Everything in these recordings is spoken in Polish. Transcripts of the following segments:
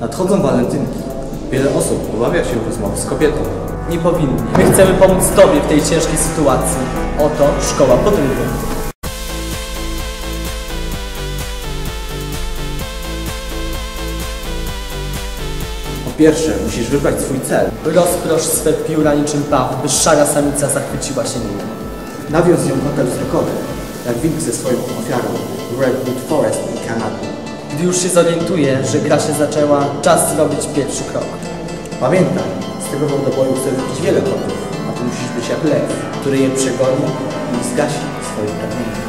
Nadchodzą walentynki. Wiele osób obawia się rozmowy z kobietą. Nie powinni. My chcemy pomóc Tobie w tej ciężkiej sytuacji. Oto szkoła podróży. Po pierwsze, musisz wybrać swój cel. Rozprosz swe pióra niczym paw, by szara samica zachwyciła się nim. Nawiąz z nią kontakt wzrokowy, jak wilk ze swoją ofiarą w Redwood Forest i Kanadzie. Gdy już się zorientuje, że gra się zaczęła, czas zrobić pierwszy krok. Pamiętaj, z tego wodoboju chce wypić wiele kotów, a ty musisz być jak lew, który je przegoni i zgasi swoje pragnienia.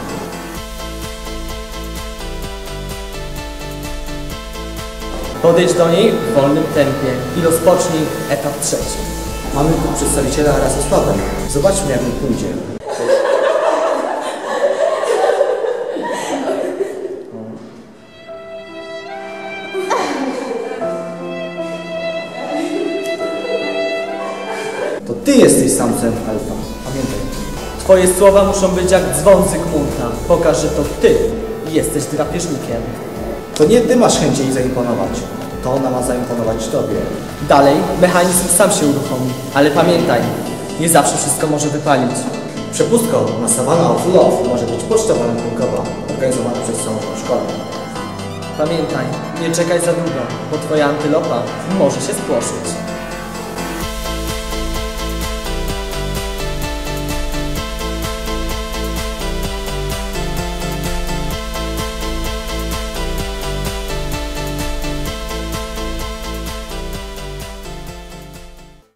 Podejdź do niej w wolnym tempie i rozpocznij etap trzeci. Mamy tu przedstawiciela rasy słabej. Zobaczmy jak mu pójdzie. To ty jesteś samcem alfa. Pamiętaj. Twoje słowa muszą być jak dzwon Zygmunta. Pokaż, że to ty jesteś drapieżnikiem. To nie ty masz chęć jej zaimponować. To ona ma zaimponować tobie. Dalej, mechanizm sam się uruchomi. Ale pamiętaj, nie zawsze wszystko może wypalić. Przepustką na Savannah of Love może być poczta walentynkowa organizowana przez całą szkołę. Pamiętaj, nie czekaj za długo, bo twoja antylopa może się spłoszyć.